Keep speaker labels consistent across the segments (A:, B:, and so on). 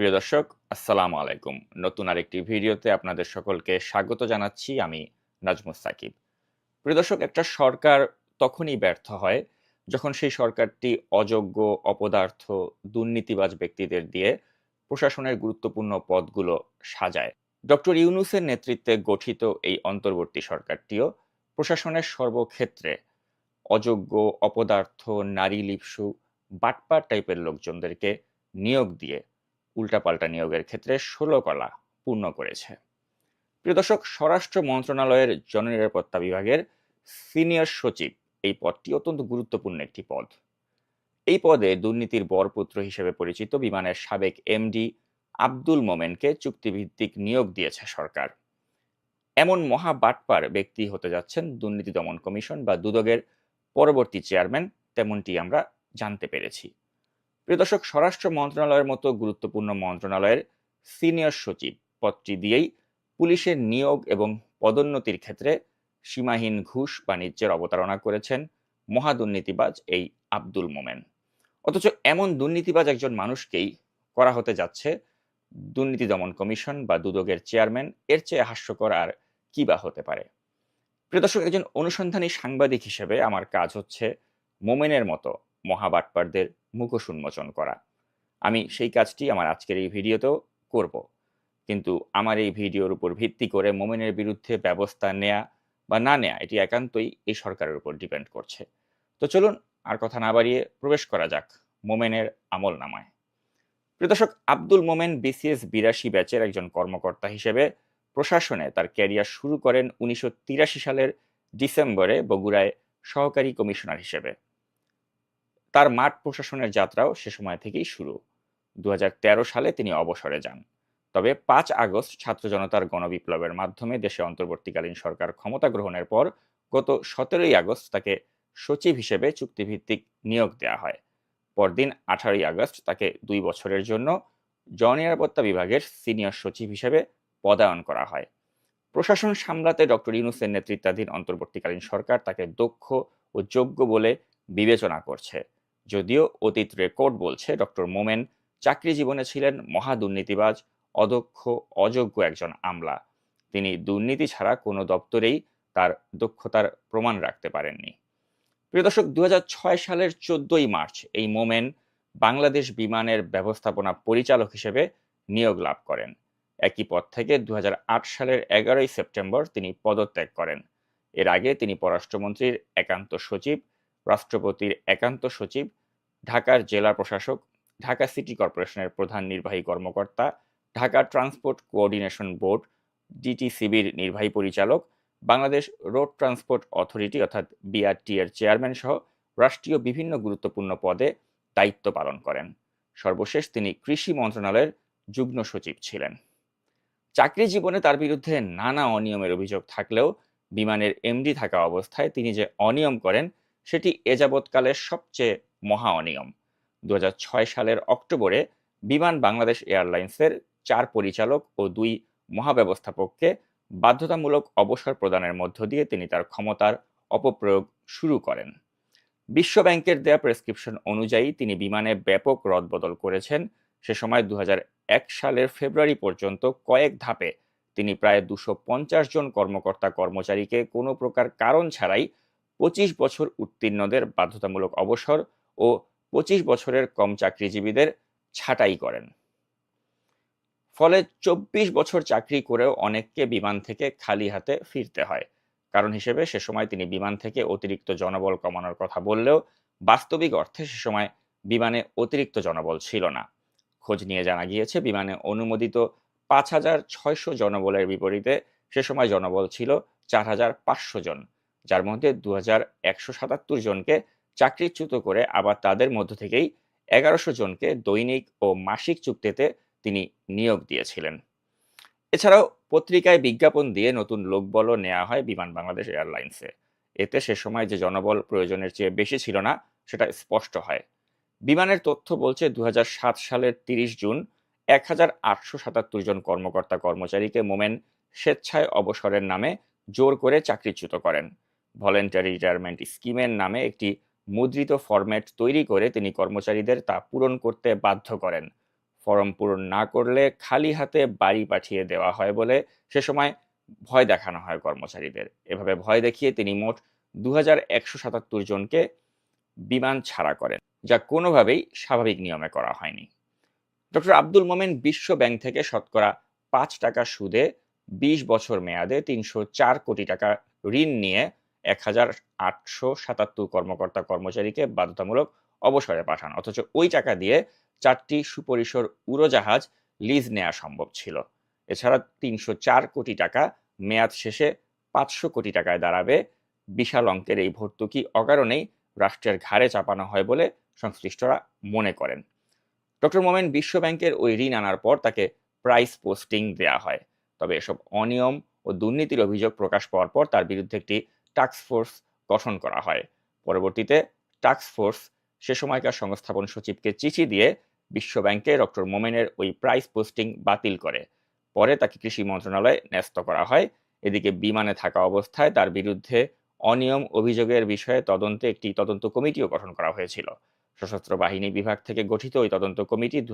A: প্রিয় দর্শক আসসালামু আলাইকুম নতুন আরেকটি ভিডিওতে আপনাদের সকলকে স্বাগত জানাচ্ছি আমি নাজমুস সাকিব প্রিয় দর্শক একটা সরকার তখনই ব্যর্থ হয় যখন সেই সরকারটি অযোগ্য অপদার্থ দুর্নীতিবাজ ব্যক্তিদের দিয়ে প্রশাসনের গুরুত্বপূর্ণ পদগুলো সাজায় ডক্টর ইউনুসের নেতৃত্বে গঠিত এই অন্তর্বর্তী সরকারটিও প্রশাসনের সর্বক্ষেত্রে অযোগ্য অপদার্থ নারী লিপসু বাটপার টাইপের লোকজনদেরকে নিয়োগ দিয়ে উল্টাপাল্টা নিয়োগের ক্ষেত্রে ষোলো কলা পূর্ণ করেছে প্রিয় দর্শক স্বরাষ্ট্র মন্ত্রণালয়ের জননিরাপত্তা বিভাগের সিনিয়র সচিব এই পদটি অত্যন্ত গুরুত্বপূর্ণ একটি পদ এই পদে দুর্নীতির বরপুত্র হিসেবে পরিচিত বিমানের সাবেক এমডি আব্দুল মোমেনকে চুক্তিভিত্তিক নিয়োগ দিয়েছে সরকার এমন মহা বাটপার ব্যক্তি হতে যাচ্ছেন দুর্নীতি দমন কমিশন বা দুদকের পরবর্তী চেয়ারম্যান তেমনটি আমরা জানতে পেরেছি প্রিয় দর্শক স্বরাষ্ট্র মন্ত্রণালয়ের মতো গুরুত্বপূর্ণ মন্ত্রণালয়ের সিনিয়র সচিব পদটি দিয়েই পুলিশের নিয়োগ এবং পদোন্নতির ক্ষেত্রে সীমাহীন ঘুষ বাণিজ্যের অবতারণা করেছেন মহাদুর্নীতিবাজ এই আব্দুল মোমেন অথচ এমন দুর্নীতিবাজ একজন মানুষকেই করা হতে যাচ্ছে দুর্নীতি দমন কমিশন বা দুদকের চেয়ারম্যান এর চেয়ে হাস্যকর আর কি বা হতে পারে প্রিয় দর্শক একজন অনুসন্ধানী সাংবাদিক হিসেবে আমার কাজ হচ্ছে মোমেনের মতো মহাবাটপারদের মুখোশ উন্মোচন করা আমি সেই কাজটি আমার আজকের এই ভিডিওতেও করব কিন্তু আমার এই ভিডিওর উপর ভিত্তি করে মোমেনের বিরুদ্ধে ব্যবস্থা নেয়া বা না নেয়া এটি একান্তই এই সরকারের উপর ডিপেন্ড করছে তো চলুন আর কথা না বাড়িয়ে প্রবেশ করা যাক মোমেনের আমল নামায় প্রদর্শক আব্দুল মোমেন বিসিএস বিরাশি ব্যাচের একজন কর্মকর্তা হিসেবে প্রশাসনে তার ক্যারিয়ার শুরু করেন উনিশশো সালের ডিসেম্বরে বগুড়ায় সহকারী কমিশনার হিসেবে তার মাঠ প্রশাসনের যাত্রাও সে সময় থেকেই শুরু দু সালে তিনি অবসরে যান তবে পাঁচ আগস্ট ছাত্র জনতার গণবিপ্লবের মাধ্যমে দেশে অন্তর্বর্তীকালীন সরকার ক্ষমতা গ্রহণের পর গত সতেরোই আগস্ট তাকে সচিব হিসেবে চুক্তিভিত্তিক নিয়োগ দেওয়া হয় পরদিন আঠারোই আগস্ট তাকে দুই বছরের জন্য জননিরাপত্তা বিভাগের সিনিয়র সচিব হিসেবে পদায়ন করা হয় প্রশাসন সামলাতে ডক্টর ইউনুসের নেতৃত্বাধীন অন্তর্বর্তীকালীন সরকার তাকে দক্ষ ও যোগ্য বলে বিবেচনা করছে যদিও অতীত রেকর্ড বলছে ডক্টর মোমেন চাকরি জীবনে ছিলেন মহা দুর্নীতিবাজ অদক্ষ অযোগ্য একজন আমলা তিনি দুর্নীতি ছাড়া কোনো দপ্তরেই তার দক্ষতার প্রমাণ রাখতে পারেননি প্রিয় দর্শক দু সালের চোদ্দই মার্চ এই মোমেন বাংলাদেশ বিমানের ব্যবস্থাপনা পরিচালক হিসেবে নিয়োগ লাভ করেন একই পদ থেকে দু সালের এগারোই সেপ্টেম্বর তিনি পদত্যাগ করেন এর আগে তিনি পররাষ্ট্রমন্ত্রীর একান্ত সচিব রাষ্ট্রপতির একান্ত সচিব ঢাকার জেলা প্রশাসক ঢাকা সিটি কর্পোরেশনের প্রধান নির্বাহী কর্মকর্তা ঢাকা ট্রান্সপোর্ট কোঅর্ডিনেশন বোর্ড ডিটিসিবির নির্বাহী পরিচালক বাংলাদেশ রোড ট্রান্সপোর্ট অথরিটি অর্থাৎ বিআরটি এর চেয়ারম্যান সহ রাষ্ট্রীয় বিভিন্ন গুরুত্বপূর্ণ পদে দায়িত্ব পালন করেন সর্বশেষ তিনি কৃষি মন্ত্রণালয়ের যুগ্ম সচিব ছিলেন চাকরি জীবনে তার বিরুদ্ধে নানা অনিয়মের অভিযোগ থাকলেও বিমানের এমডি থাকা অবস্থায় তিনি যে অনিয়ম করেন সেটি এ যাবৎকালের সবচেয়ে মহা অনিয়ম দু সালের অক্টোবরে বিমান বাংলাদেশ এয়ারলাইন্সের চার পরিচালক ও দুই মহাব্যবস্থাপককে বাধ্যতামূলক অবসর প্রদানের মধ্য দিয়ে তিনি তার ক্ষমতার অপপ্রয়োগ শুরু করেন বিশ্ব ব্যাংকের দেয়া প্রেসক্রিপশন অনুযায়ী তিনি বিমানে ব্যাপক রদবদল করেছেন সে সময় দু সালের ফেব্রুয়ারি পর্যন্ত কয়েক ধাপে তিনি প্রায় দুশো জন কর্মকর্তা কর্মচারীকে কোনো প্রকার কারণ ছাড়াই পঁচিশ বছর উত্তীর্ণদের বাধ্যতামূলক অবসর ও পঁচিশ বছরের কম চাকরিজীবীদের ছাঁটাই করেন ফলে চব্বিশ বছর চাকরি করেও অনেককে বিমান থেকে খালি হাতে ফিরতে হয় কারণ হিসেবে সে সময় তিনি বিমান থেকে অতিরিক্ত জনবল কমানোর কথা বললেও বাস্তবিক অর্থে সে সময় বিমানে অতিরিক্ত জনবল ছিল না খোঁজ নিয়ে জানা গিয়েছে বিমানে অনুমোদিত পাঁচ হাজার ছয়শো জনবলের বিপরীতে সে সময় জনবল ছিল চার হাজার পাঁচশো জন যার মধ্যে দু হাজার একশো সাতাত্তর জনকে চাকরিচ্যুত করে আবার তাদের মধ্য থেকেই এগারোশো জনকে দৈনিক ও মাসিক চুক্তিতে তিনি নিয়োগ দিয়েছিলেন এছাড়াও পত্রিকায় বিজ্ঞাপন দিয়ে নতুন লোকবলও নেওয়া হয় বিমান বাংলাদেশ এয়ারলাইন্সে এতে সে সময় যে জনবল প্রয়োজনের চেয়ে বেশি ছিল না সেটা স্পষ্ট হয় বিমানের তথ্য বলছে দু সালের ৩০ জুন এক জন কর্মকর্তা কর্মচারীকে মোমেন স্বেচ্ছায় অবসরের নামে জোর করে চাকরিচ্যুত করেন ভলেন্টারি রিটায়ারমেন্ট স্কিমের নামে একটি মুদ্রিত ফরম্যাট তৈরি করে তিনি কর্মচারীদের তা পূরণ করতে বাধ্য করেন ফরম পূরণ না করলে খালি হাতে বাড়ি পাঠিয়ে দেওয়া হয় বলে সে সময় ভয় দেখানো হয় কর্মচারীদের এভাবে ভয় দেখিয়ে তিনি মোট দু জনকে বিমান ছাড়া করেন যা কোনোভাবেই স্বাভাবিক নিয়মে করা হয়নি ডক্টর আব্দুল মোমেন বিশ্ব ব্যাংক থেকে শতকরা পাঁচ টাকা সুদে ২০ বছর মেয়াদে তিনশো কোটি টাকা ঋণ নিয়ে এক হাজার আটশো সাতাত্তর কর্মকর্তা কর্মচারীকে বাধ্যতামূলক অবসরে পাঠান অথচ ওই টাকা দিয়ে চারটি সুপরিসর উড়োজাহাজ লিজ নেওয়া সম্ভব ছিল এছাড়া তিনশো চার কোটি টাকা মেয়াদ শেষে পাঁচশো কোটি টাকায় দাঁড়াবে বিশাল অঙ্কের এই ভর্তুকি অকারণেই রাষ্ট্রের ঘাড়ে চাপানো হয় বলে সংশ্লিষ্টরা মনে করেন ডক্টর মোমেন বিশ্ব ব্যাংকের ওই ঋণ আনার পর তাকে প্রাইস পোস্টিং দেয়া হয় তবে এসব অনিয়ম ও দুর্নীতির অভিযোগ প্রকাশ পাওয়ার পর তার বিরুদ্ধে একটি ফোর্স গঠন করা হয় পরবর্তীতে ফোর্স সে সময়কার সংস্থাপন সচিবকে চিঠি দিয়ে বিশ্বব্যাংকে ডক্টর মোমেনের ওই প্রাইস পোস্টিং বাতিল করে পরে তাকে কৃষি মন্ত্রণালয়ে ন্যস্ত করা হয় এদিকে বিমানে থাকা অবস্থায় তার বিরুদ্ধে অনিয়ম অভিযোগের বিষয়ে তদন্তে একটি তদন্ত কমিটিও গঠন করা হয়েছিল সশস্ত্র বাহিনী বিভাগ থেকে গঠিত ওই তদন্ত কমিটি দু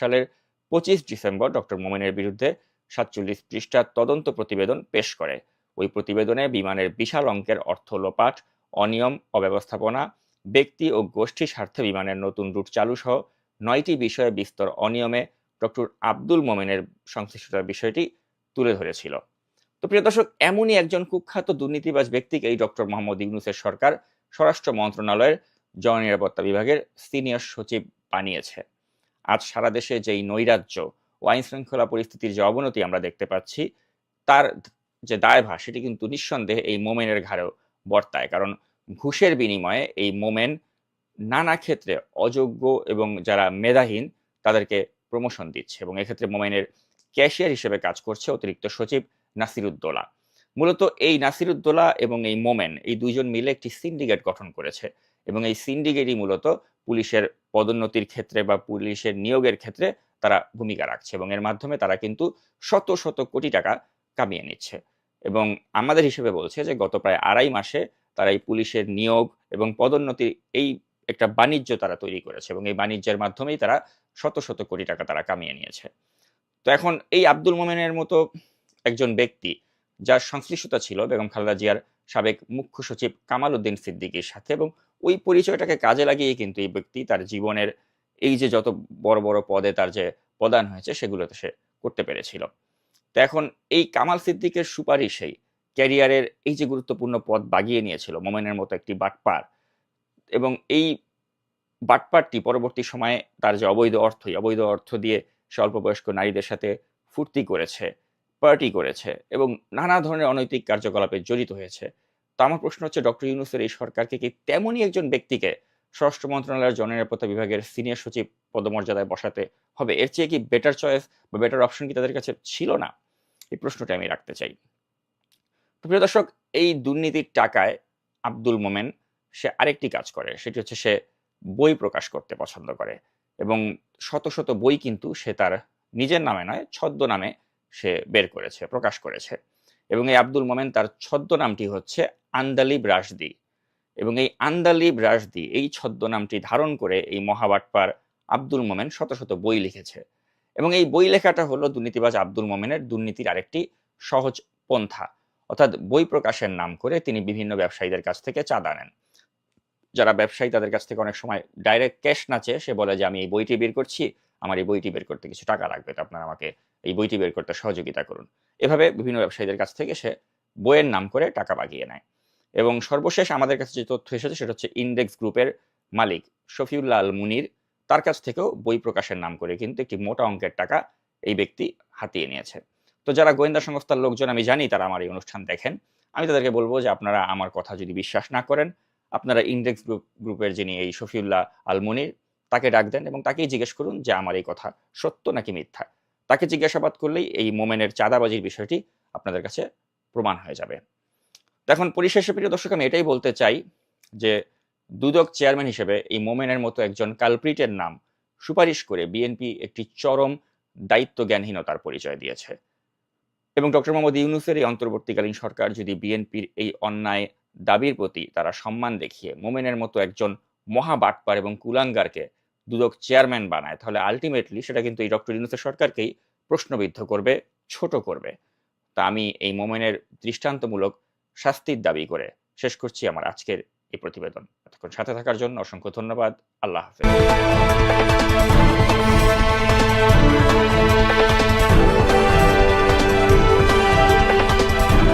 A: সালের পঁচিশ ডিসেম্বর ডক্টর মোমেনের বিরুদ্ধে সাতচল্লিশ পৃষ্ঠার তদন্ত প্রতিবেদন পেশ করে ওই প্রতিবেদনে বিমানের বিশাল অঙ্কের অর্থ লোপাট অনিয়ম অব্যবস্থাপনা ব্যক্তি ও গোষ্ঠী স্বার্থে বিমানের নতুন রুট চালু সহ নয়টি বিষয়ে বিস্তর অনিয়মে ডক্টর আব্দুল মোমেনের সংশ্লিষ্টতার বিষয়টি তুলে ধরেছিল তো প্রিয় দর্শক এমনই একজন কুখ্যাত দুর্নীতিবাজ ব্যক্তিকে এই ডক্টর মোহাম্মদ ইউনুসের সরকার স্বরাষ্ট্র মন্ত্রণালয়ের জননিরাপত্তা বিভাগের সিনিয়র সচিব বানিয়েছে আজ সারা দেশে যেই নৈরাজ্য ও আইন শৃঙ্খলা পরিস্থিতির যে অবনতি আমরা দেখতে পাচ্ছি তার যে দায়ভার সেটি কিন্তু নিঃসন্দেহে এই মোমেনের ঘাড়েও বর্তায় কারণ ঘুষের বিনিময়ে এই মোমেন নানা ক্ষেত্রে অযোগ্য এবং যারা মেধাহীন তাদেরকে প্রমোশন দিচ্ছে এবং এক্ষেত্রে মোমেনের ক্যাশিয়ার হিসেবে কাজ করছে অতিরিক্ত সচিব নাসিরুদ্দোলা মূলত এই নাসিরুদ্দোলা এবং এই মোমেন এই দুজন মিলে একটি সিন্ডিকেট গঠন করেছে এবং এই সিন্ডিকেটই মূলত পুলিশের পদোন্নতির ক্ষেত্রে বা পুলিশের নিয়োগের ক্ষেত্রে তারা ভূমিকা রাখছে এবং এর মাধ্যমে তারা কিন্তু শত শত কোটি টাকা কামিয়ে নিচ্ছে এবং আমাদের হিসেবে বলছে যে গত প্রায় আড়াই মাসে তারা এই পুলিশের নিয়োগ এবং পদোন্নতি এই একটা বাণিজ্য তারা তৈরি করেছে এবং এই বাণিজ্যের মাধ্যমেই তারা শত শত কোটি টাকা তারা কামিয়ে নিয়েছে তো এখন এই আব্দুল মোমেনের মতো একজন ব্যক্তি যার সংশ্লিষ্টতা ছিল বেগম খালেদা জিয়ার সাবেক মুখ্য সচিব কামাল উদ্দিন সিদ্দিকির সাথে এবং ওই পরিচয়টাকে কাজে লাগিয়ে কিন্তু এই ব্যক্তি তার জীবনের এই যে যত বড় বড় পদে তার যে প্রদান হয়েছে সেগুলোতে সে করতে পেরেছিল তো এখন এই কামাল সিদ্দিকের সুপারিশেই ক্যারিয়ারের এই যে গুরুত্বপূর্ণ পদ বাগিয়ে নিয়েছিল মোমেনের মতো একটি বাটপার এবং এই বাটপারটি পরবর্তী সময়ে তার যে অবৈধ অর্থ অবৈধ অর্থ দিয়ে বয়স্ক নারীদের সাথে ফুর্তি করেছে পার্টি করেছে এবং নানা ধরনের অনৈতিক কার্যকলাপে জড়িত হয়েছে তো আমার প্রশ্ন হচ্ছে ডক্টর ইউনুসের এই সরকারকে কি তেমনই একজন ব্যক্তিকে স্বরাষ্ট্র মন্ত্রণালয়ের জননিরাপত্তা বিভাগের সিনিয়র সচিব পদমর্যাদায় বসাতে হবে এর চেয়ে কি বেটার চয়েস বা বেটার অপশন কি তাদের কাছে ছিল না এই প্রশ্নটা আমি রাখতে চাই প্রিয় দর্শক এই দুর্নীতির টাকায় আব্দুল মোমেন সে আরেকটি কাজ করে সেটি হচ্ছে সে বই প্রকাশ করতে পছন্দ করে এবং শত শত বই কিন্তু সে তার নিজের নামে নয় ছদ্ম নামে সে বের করেছে প্রকাশ করেছে এবং এই আব্দুল মোমেন তার ছদ্ম নামটি হচ্ছে আন্দালিব রাশদি এবং এই আন্দালি রাশদি এই ছদ্মনামটি ধারণ করে এই মহাবাটপার আব্দুল মোমেন শত শত বই লিখেছে এবং এই বই লেখাটা হলো দুর্নীতিবাজ আব্দুল মোমেনের দুর্নীতির আরেকটি সহজ পন্থা অর্থাৎ বই প্রকাশের নাম করে তিনি বিভিন্ন ব্যবসায়ীদের কাছ থেকে চাঁদা নেন যারা ব্যবসায়ী তাদের কাছ থেকে অনেক সময় ডাইরেক্ট ক্যাশ না চেয়ে সে বলে যে আমি এই বইটি বের করছি আমার এই বইটি বের করতে কিছু টাকা লাগবে তো আপনারা আমাকে এই বইটি বের করতে সহযোগিতা করুন এভাবে বিভিন্ন ব্যবসায়ীদের কাছ থেকে সে বইয়ের নাম করে টাকা বাগিয়ে নেয় এবং সর্বশেষ আমাদের কাছে যে তথ্য এসেছে সেটা হচ্ছে ইন্ডেক্স গ্রুপের মালিক শফিউল্লাহ মুনির তার কাছ থেকেও বই প্রকাশের নাম করে কিন্তু একটি মোটা অঙ্কের টাকা এই ব্যক্তি হাতিয়ে নিয়েছে তো যারা গোয়েন্দা সংস্থার লোকজন আমি জানি তারা আমার এই অনুষ্ঠান দেখেন আমি তাদেরকে বলবো যে আপনারা আমার কথা যদি বিশ্বাস না করেন আপনারা ইন্ডেক্স গ্রুপ গ্রুপের যিনি এই শফিউল্লাহ আলমনির তাকে ডাক দেন এবং তাকেই জিজ্ঞেস করুন যে আমার এই কথা সত্য নাকি মিথ্যা তাকে জিজ্ঞাসাবাদ করলেই এই মোমেনের চাঁদাবাজির বিষয়টি আপনাদের কাছে প্রমাণ হয়ে যাবে এখন পরিশেষে প্রিয় দর্শক আমি এটাই বলতে চাই যে দুদক চেয়ারম্যান হিসেবে এই মোমেনের মতো একজন কালপ্রিটের নাম সুপারিশ করে বিএনপি একটি চরম দায়িত্ব জ্ঞানহীনতার পরিচয় দিয়েছে এবং ডক্টর মোহাম্মদ ইউনুসের এই অন্তর্বর্তীকালীন সরকার যদি বিএনপির এই অন্যায় দাবির প্রতি তারা সম্মান দেখিয়ে মোমেনের মতো একজন মহাবাটপার এবং কুলাঙ্গারকে দুদক চেয়ারম্যান বানায় তাহলে আলটিমেটলি সেটা কিন্তু এই ডক্টর ইউনুসের সরকারকেই প্রশ্নবিদ্ধ করবে ছোট করবে তা আমি এই মোমেনের দৃষ্টান্তমূলক শাস্তির দাবি করে শেষ করছি আমার আজকের এই প্রতিবেদন এতক্ষণ সাথে থাকার জন্য অসংখ্য ধন্যবাদ আল্লাহ হাফেজ